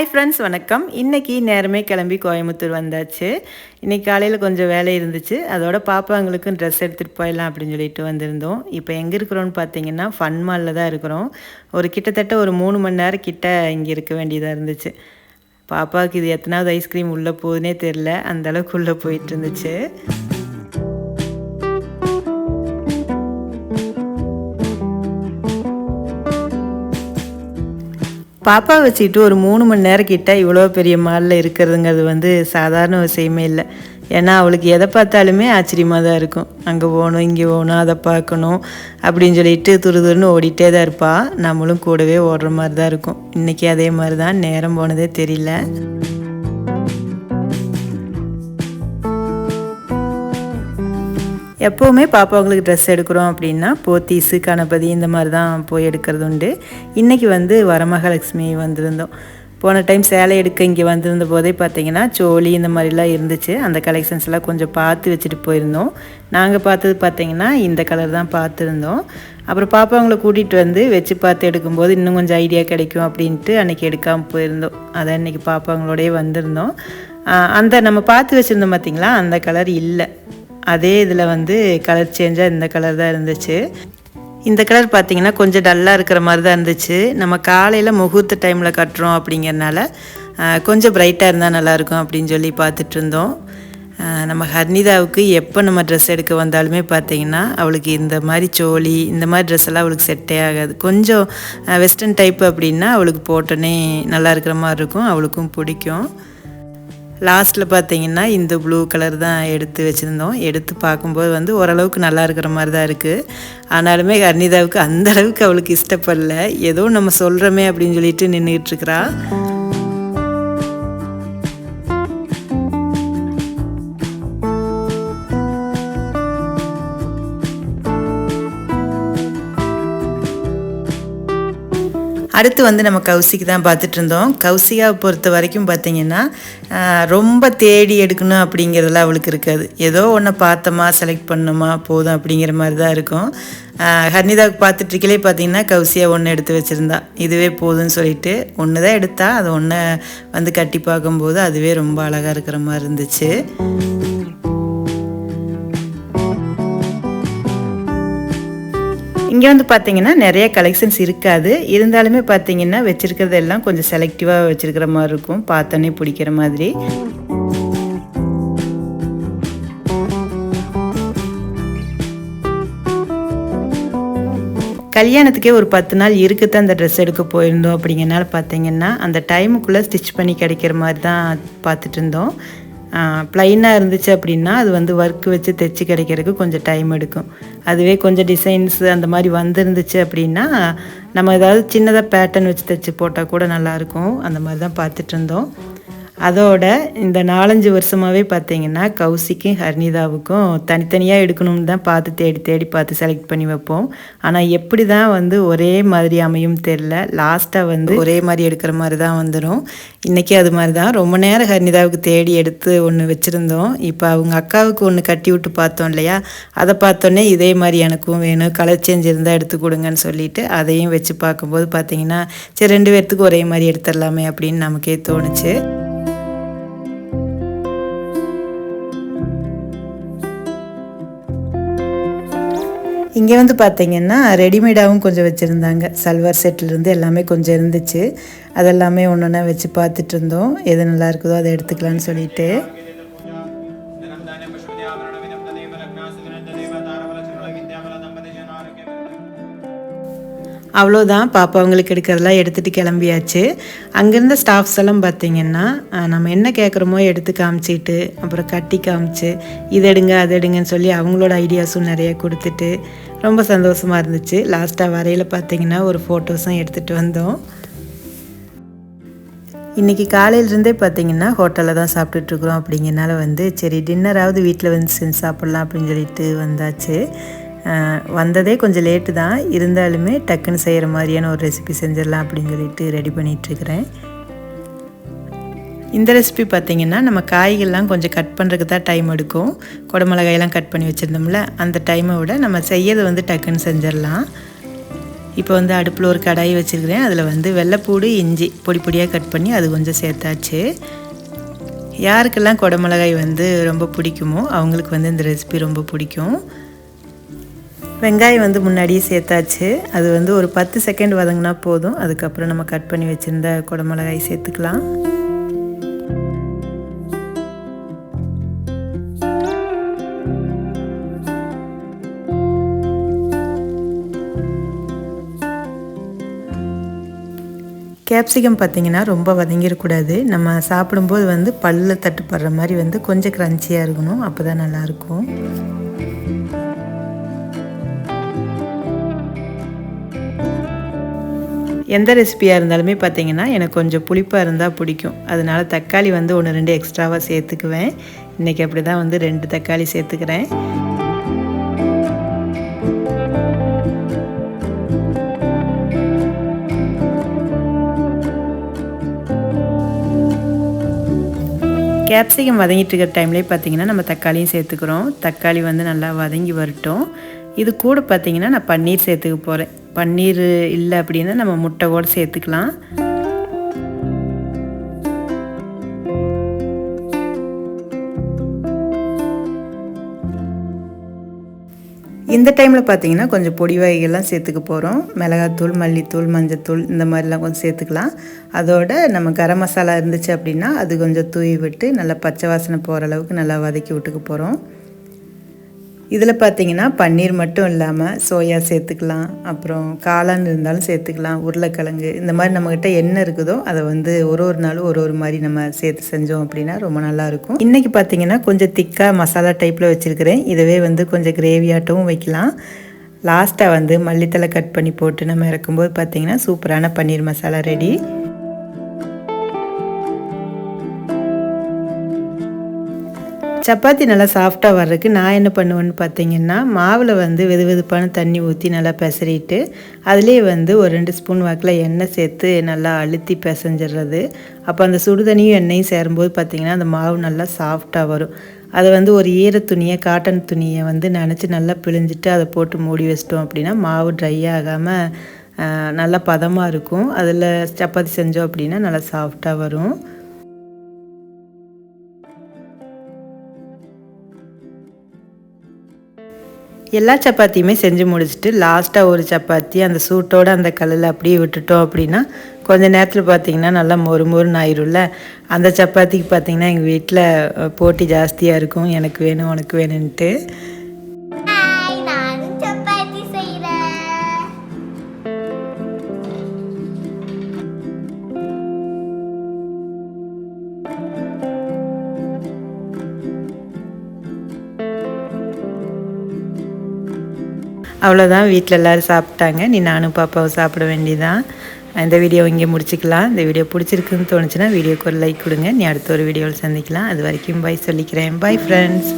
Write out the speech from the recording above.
Hi friends வணக்கம். இன்றைக்கி நேரமே கிளம்பி கோயம்புத்தூர் வந்தாச்சு. இன்றைக்கி காலையில் கொஞ்சம் வேலை இருந்துச்சு. அதோட பாப்பாங்களுக்கும் ட்ரெஸ் எடுத்துகிட்டு போயிடலாம் அப்படின்னு சொல்லிட்டு வந்திருந்தோம். இப்போ எங்கே இருக்கிறோன்னு பார்த்தீங்கன்னா ஃபன் மாலில் தான் இருக்கிறோம். ஒரு கிட்டத்தட்ட ஒரு மூணு மணி நேரம் கிட்ட இங்கே இருக்க வேண்டியதாக இருந்துச்சு. பாப்பாவுக்கு இது எத்தனாவது ஐஸ்கிரீம் உள்ளே போகுதுன்னே தெரில அந்தளவுக்கு உள்ளே போயிட்டு இருந்துச்சு. பாப்பா வச்சுக்கிட்டு ஒரு மூணு மணி நேரம் கிட்ட இவ்வளோ பெரிய மாலில் இருக்கிறதுங்கிறது வந்து சாதாரண விஷயமே இல்லை. ஏன்னா அவளுக்கு எதை பார்த்தாலுமே ஆச்சரியமாக தான் இருக்கும். அங்கே போகணும் இங்கே போகணும் அதை பார்க்கணும் அப்படின்னு சொல்லிட்டு துருதுருன்னு ஓடிட்டே தான் இருப்பாள் நம்மளும் கூடவே ஓடுற மாதிரி தான் இருக்கும். இன்றைக்கி அதே மாதிரி தான். நேரம் போனதே தெரியல. எப்போவுமே பாப்பாங்களுக்கு ட்ரெஸ் எடுக்கிறோம் அப்படின்னா போத்தீஸு கணபதி இந்த மாதிரி தான் போய் எடுக்கிறது உண்டு. இன்றைக்கி வந்து வரமகாலட்சுமி வந்திருந்தோம். போன டைம் சேலை எடுக்க இங்கே வந்திருந்த போதே பார்த்தீங்கன்னா சோழி இந்த மாதிரிலாம் இருந்துச்சு. அந்த கலெக்ஷன்ஸ் எல்லாம் கொஞ்சம் பார்த்து வச்சுட்டு போயிருந்தோம். நாங்கள் பார்த்தது பார்த்தீங்கன்னா இந்த கலர் தான் பார்த்துருந்தோம். அப்புறம் பாப்பாவங்களை கூட்டிகிட்டு வந்து வச்சு பார்த்து எடுக்கும்போது இன்னும் கொஞ்சம் ஐடியா கிடைக்கும் அப்படின்ட்டு அன்றைக்கி எடுக்காமல் போயிருந்தோம். அதை அன்றைக்கி பாப்பாங்களோடய வந்திருந்தோம். அந்த நம்ம பார்த்து வச்சுருந்தோம் பார்த்திங்களா அந்த கலர் இல்லை. அதே இதில் வந்து கலர் சேஞ்சாக இந்த கலர் தான் இருந்துச்சு. இந்த கலர் பார்த்திங்கன்னா கொஞ்சம் டல்லாக இருக்கிற மாதிரி தான் இருந்துச்சு. நம்ம காலையில் முகூர்த்த டைமில் கட்டுறோம் அப்படிங்கிறனால கொஞ்சம் பிரைட்டாக இருந்தால் நல்லாயிருக்கும் அப்படின்னு சொல்லி பார்த்துட்டு இருந்தோம். நம்ம ஹர்னிதாவுக்கு எப்போ நம்ம ட்ரெஸ் எடுக்க வந்தாலுமே பார்த்தீங்கன்னா அவளுக்கு இந்த மாதிரி சோழி இந்த மாதிரி ட்ரெஸ் எல்லாம் அவளுக்கு செட்டே ஆகாது. கொஞ்சம் வெஸ்டர்ன் டைப் அப்படின்னா அவளுக்கு போட்டோன்னே நல்லா இருக்கிற மாதிரி இருக்கும் அவளுக்கும் பிடிக்கும். லாஸ்ட்டில் பார்த்தீங்கன்னா இந்த ப்ளூ கலர் தான் எடுத்து வச்சுருந்தோம். எடுத்து பார்க்கும்போது வந்து ஓரளவுக்கு நல்லா இருக்கிற மாதிரி தான் இருக்குது ஆனாலுமே ஹர்னிதாவுக்கு அந்த அளவுக்கு அவளுக்கு இஷ்டப்படல. ஏதோ நம்ம சொல்கிறோமே அப்படின்னு சொல்லிட்டு நின்றுக்கிட்டு இருக்கிறா. அடுத்து வந்து நம்ம கௌசிக்கு தான் பார்த்துட்டு இருந்தோம் கௌசிகாவை பொறுத்த வரைக்கும் பார்த்திங்கன்னா ரொம்ப தேடி எடுக்கணும் அப்படிங்கிறதுலாம் அவளுக்கு இருக்காது. ஏதோ ஒன்று பார்த்தோமா செலக்ட் பண்ணோமா போதும் அப்படிங்கிற மாதிரி தான் இருக்கும். ஹர்னிதாவுக்கு பார்த்துட்ருக்கலே பார்த்தீங்கன்னா கௌசியா ஒன்று எடுத்து வச்சுருந்தா. இதுவே போதும்னு சொல்லிட்டு ஒன்று தான் எடுத்தா அது ஒன்று வந்து கட்டி பார்க்கும்போது அதுவே ரொம்ப அழகாக இருக்கிற மாதிரி இருந்துச்சு. இங்கே வந்து பார்த்தீங்கன்னா நிறைய கலெக்ஷன்ஸ் இருக்காது. இருந்தாலுமே பார்த்தீங்கன்னா வச்சுருக்கிறது எல்லாம் கொஞ்சம் செலக்டிவாக வச்சுருக்கிற மாதிரி இருக்கும். பார்த்தோன்னே பிடிக்கிற மாதிரி. கல்யாணத்துக்கே ஒரு பத்து நாள் இருக்குது அந்த ட்ரெஸ் எடுக்க போயிருந்தோம் அப்படிங்கிறனால பார்த்தீங்கன்னா அந்த டைமுக்குள்ளே ஸ்டிச் பண்ணி கிடைக்கிற மாதிரி தான் பார்த்துட்டு இருந்தோம். ப்ளைனாக இருந்துச்சு அப்படின்னா அது வந்து ஒர்க் வச்சு தைச்சி கிடைக்கிறதுக்கு கொஞ்சம் டைம் எடுக்கும். அதுவே கொஞ்சம் டிசைன்ஸ் அந்த மாதிரி வந்துருந்துச்சு அப்படின்னா நம்ம ஏதாவது சின்னதாக பேட்டர்ன் வச்சு தைச்சி போட்டால் கூட நல்லாயிருக்கும் அந்த மாதிரி தான் பார்த்துட்டு இருந்தோம். அதோட இந்த நாலஞ்சு வருஷமாகவே பார்த்தீங்கன்னா கௌசிக்கும் ஹர்னிதாவுக்கும் தனித்தனியாக எடுக்கணும்னு தான் பார்த்து தேடி தேடி பார்த்து செலக்ட் பண்ணி வைப்போம். ஆனால் எப்படி தான் வந்து ஒரே மாதிரி அமையும் தெரில லாஸ்ட்டாக வந்து ஒரே மாதிரி எடுக்கிற மாதிரி தான் வந்துடும் இன்றைக்கி அது மாதிரி தான் ரொம்ப நேரம் ஹர்னிதாவுக்கு தேடி எடுத்து ஒன்று வச்சுருந்தோம். இப்போ அவங்க அக்காவுக்கு ஒன்று கட்டி விட்டு பார்த்தோம் இல்லையா? அதை பார்த்தோன்னே இதே மாதிரி எனக்கும் வேணும். கலர் சேஞ்ச் இருந்தால் எடுத்து கொடுங்கன்னு சொல்லிட்டு அதையும் வச்சு பார்க்கும்போது பார்த்தீங்கன்னா சரி ரெண்டு பேர்த்துக்கும் ஒரே மாதிரி எடுத்துடலாமே அப்படின்னு நமக்கே தோணுச்சு. இங்கே வந்து பார்த்தீங்கன்னா ரெடிமேடாகவும் கொஞ்சம் வச்சுருந்தாங்க. சல்வார் செட்டிலேருந்து எல்லாமே கொஞ்சம் இருந்துச்சு. அதெல்லாமே ஒன்று ஒன்றா வச்சு பார்த்துட்டு இருந்தோம். எது நல்லா இருக்குதோ அதை எடுத்துக்கலான்னு சொல்லிட்டு. அவ்வளோதான் பாப்பாவங்களுக்கு எடுக்கிறதெல்லாம் எடுத்துகிட்டு கிளம்பியாச்சு. அங்கேருந்த ஸ்டாஃப்ஸ் எல்லாம் பார்த்திங்கன்னா நம்ம என்ன கேட்குறோமோ எடுத்து காமிச்சிட்டு அப்புறம் கட்டி காமிச்சு இது எடுங்க அது எடுங்கன்னு சொல்லி அவங்களோட ஐடியாஸும் நிறைய கொடுத்துட்டு ரொம்ப சந்தோஷமாக இருந்துச்சு. லாஸ்ட்டாக வரையில் பார்த்திங்கன்னா ஒரு ஃபோட்டோஸும் எடுத்துகிட்டு வந்தோம். இன்றைக்கி காலையிலேருந்தே பார்த்தீங்கன்னா ஹோட்டலில் தான் சாப்பிட்டுட்ருக்குறோம் அப்படிங்கிறனால வந்து சரி டின்னராவது வீட்டில் வந்து செஞ்சு சாப்பிட்லாம் அப்படின்னு சொல்லிட்டு வந்தாச்சு. வந்ததே கொஞ்சம் லேட்டு தான். இருந்தாலுமே டக்குன்னு செய்கிற மாதிரியான ஒரு ரெசிபி செஞ்சிடலாம் அப்படின்னு சொல்லிட்டு ரெடி பண்ணிகிட்ருக்கிறேன் இந்த ரெசிபி பார்த்திங்கன்னா நம்ம காய்கள்லாம் கொஞ்சம் கட் பண்ணுறதுக்கு தான் டைம் எடுக்கும். குடமிளகாயெல்லாம் கட் பண்ணி வச்சுருந்தோம்ல அந்த டைமை விட நம்ம செய்யறது வந்து டக்குன்னு செஞ்சிடலாம். இப்போ வந்து அடுப்பில் ஒரு கடாய் வச்சுருக்கிறேன். அதில் வந்து வெள்ளைப்பூடு இஞ்சி பொடி பொடியாக கட் பண்ணி அது கொஞ்சம் சேர்த்தாச்சு. யாருக்கெல்லாம் குடமிளகாய் வந்து ரொம்ப பிடிக்குமோ அவங்களுக்கு வந்து இந்த ரெசிபி ரொம்ப பிடிக்கும். வெங்காயம் வந்து முன்னாடியே சேர்த்தாச்சு. அது வந்து ஒரு பத்து செகண்ட் வதங்கினா போதும். அதுக்கப்புறம் நம்ம கட் பண்ணி வச்சுருந்த குடமிளகாய் சேர்த்துக்கலாம். கேப்சிகம் பார்த்திங்கன்னா ரொம்ப வதங்கிடக்கூடாது. நம்ம சாப்பிடும்போது வந்து பல்ல தட்டுப்படுற மாதிரி வந்து கொஞ்சம் க்ரன்ச்சியாக இருக்கணும். அப்போ தான் நல்லாயிருக்கும் எந்த ரெசிபியாக இருந்தாலுமே பார்த்தீங்கன்னா எனக்கு கொஞ்சம் புளிப்பாக இருந்தால் பிடிக்கும். அதனால தக்காளி வந்து ஒன்று ரெண்டு எக்ஸ்ட்ராவாக சேர்த்துக்குவேன். இன்றைக்கி அப்படி தான் வந்து ரெண்டு தக்காளி சேர்த்துக்கிறேன். கேப்சிகம் வதங்கிட்டு இருக்கிற டைம்லேயே பார்த்தீங்கன்னா நம்ம தக்காளியும் சேர்த்துக்கிறோம். தக்காளி வந்து நல்லா வதங்கி வரட்டும். இது கூட பார்த்தீங்கன்னா நான் பன்னீர் சேர்த்துக்க போகிறேன் பன்னீர் இல்லை அப்படின்னா நம்ம முட்டை கூட சேர்த்துக்கலாம். இந்த டைமில் பார்த்தீங்கன்னா கொஞ்சம் பொடி வகைகள்லாம் சேர்த்துக்க போகிறோம் மிளகாத்தூள் மல்லித்தூள் மஞ்சத்தூள் இந்த மாதிரிலாம் கொஞ்சம் சேர்த்துக்கலாம். அதோட நம்ம கரம் மசாலா இருந்துச்சு அப்படின்னா அது கொஞ்சம் தூவி விட்டு நல்லா பச்சை வாசனை போகிற அளவுக்கு நல்லா வதக்கி விட்டுக்க போகிறோம் இதில் பார்த்தீங்கன்னா பன்னீர் மட்டும் இல்லாமல் சோயா சேர்த்துக்கலாம் அப்புறம் காளான் இருந்தாலும் சேர்த்துக்கலாம் உருளைக்கிழங்கு இந்த மாதிரி நம்மக்கிட்ட என்ன இருக்குதோ அதை வந்து ஒரு ஒரு நாளும் ஒரு ஒரு மாதிரி நம்ம சேர்த்து செஞ்சோம் அப்படின்னா ரொம்ப நல்லாயிருக்கும் இன்றைக்கி பார்த்தீங்கன்னா கொஞ்சம் திக்காக மசாலா டைப்பில் வச்சுருக்கிறேன். இதுவே வந்து கொஞ்சம் கிரேவியாட்டவும் வைக்கலாம். லாஸ்ட்டாக வந்து மல்லித்தலை கட் பண்ணி போட்டு நம்ம இறக்கும்போது பார்த்திங்கன்னா சூப்பரான பன்னீர் மசாலா ரெடி சப்பாத்தி நல்லா சாஃப்டாக வர்றதுக்கு நான் என்ன பண்ணுவேன்னு பார்த்தீங்கன்னா மாவில் வந்து வெது வெதுப்பான தண்ணி ஊற்றி நல்லா பிசறிட்டு அதுலேயே வந்து ஒரு ரெண்டு ஸ்பூன் வாக்கில் எண்ணெய் சேர்த்து நல்லா அழுத்தி பிசைஞ்சிடுறது அப்போ அந்த சுடு தண்ணியும் எண்ணெயும் சேரும்போது பார்த்திங்கன்னா அந்த மாவு நல்லா சாஃப்டாக வரும். அதை வந்து ஒரு ஈர துணியை காட்டன் துணியை வந்து நினச்சி நல்லா பிழிஞ்சிட்டு அதை போட்டு மூடி வச்சிட்டோம் அப்படின்னா மாவு ட்ரை ஆகாமல் நல்லா பதமாக இருக்கும். அதில் சப்பாத்தி செஞ்சோம் அப்படின்னா நல்லா சாஃப்டாக வரும். எல்லா சப்பாத்தியுமே செஞ்சு முடிச்சுட்டு லாஸ்ட்டாக ஒரு சப்பாத்தி அந்த சூட்டோடு அந்த கல்லில் அப்படியே விட்டுட்டோம் அப்படின்னா கொஞ்ச நேரத்தில் பார்த்தீங்கன்னா நல்லா மொறு மொறுன்னு ஆயிரும்ல. அந்த சப்பாத்திக்கு பார்த்தீங்கன்னா எங்கள் வீட்டில் போட்டி ஜாஸ்தியாக இருக்கும். எனக்கு வேணும் உனக்கு வேணும்ன்ட்டு. அவ்வளோதான் வீட்டில் எல்லோரும் சாப்பிட்டாங்க. நீ நானும் பாப்பாவும் சாப்பிட வேண்டியதான் இந்த வீடியோ இங்கே முடிச்சுக்கலாம். இந்த வீடியோ பிடிச்சிருக்குன்னு தோணுச்சுன்னா வீடியோக்கு ஒரு லைக் கொடுங்க. நீ அடுத்த ஒரு வீடியோவில் சந்திக்கலாம். அது வரைக்கும் பாய் சொல்லிக்கிறேன். Bye friends